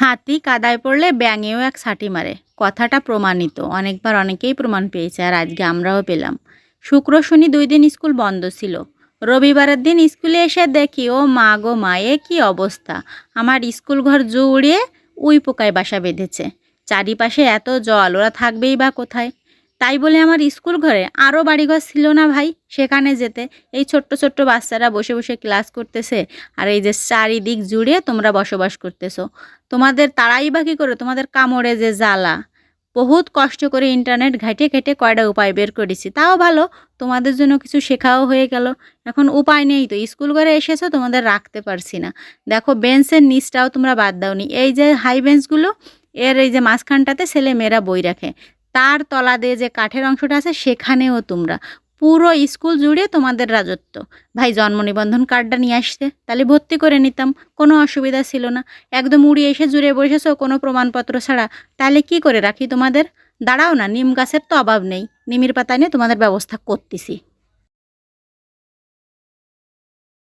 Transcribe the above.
হাতি কাদায় পড়লে ব্যাঙেও এক ছাটি মারে। কথাটা প্রমাণিত। অনেকবার অনেকেই প্রমাণ পেয়েছে আর আজকে আমরাও পেলাম। শুক্র শনি দুই দিন স্কুল বন্ধ ছিল। রবিবারের দিন স্কুলে এসে দেখি, ও মা গো মা, এ কী অবস্থা? আমার স্কুল ঘর জুড়ে উই পোকায় বাসা বেঁধেছে। চারিপাশে এত জল, ওরা থাকবেই বা কোথায়? তাই বলে আমার স্কুল ঘরে আরও বাড়িঘর ছিল না ভাই, সেখানে যেতে। এই ছোট্ট ছোট্ট বাচ্চারা বসে বসে ক্লাস করতেছে আর এই যে চারিদিক জুড়ে তোমরা বসবাস করতেছো। তোমাদের তাড়াই বা কী করে? তোমাদের কামড়ে যে জ্বালা। বহুত কষ্ট করে ইন্টারনেট ঘাটে, ঘেটে কয়টা উপায় বের করেছি। তাও ভালো, তোমাদের জন্য কিছু শেখাও হয়ে গেল। এখন উপায় নেই তো, স্কুল ঘরে এসেছ তোমাদের রাখতে পারছি না। দেখো বেঞ্চের নিচটাও তোমরা বাদ দাওনি। এই যে হাই বেঞ্চগুলো, এর এই যে মাঝখানটাতে ছেলে মেয়েরা বই রাখে। তার তলা দিয়ে যে কাঠের অংশটা আছে, সেখানেও তোমরা। পুরো স্কুল জুড়ে তোমাদের রাজত্ব। ভাই, জন্ম নিবন্ধন কার্ডটা নিয়ে আসতে। তাহলে ভর্তি করে নিতাম। কোনো অসুবিধা ছিল না। একদম উড়িয়ে এসে জুড়ে বসেছো, কোনো প্রমাণপত্র ছাড়া। তাহলে কি করে রাখি তোমাদের? দাঁড়াও না, নিম গাছের তো অভাব নেই। নিমির পাতা নিয়ে তোমাদের ব্যবস্থা করতেছি।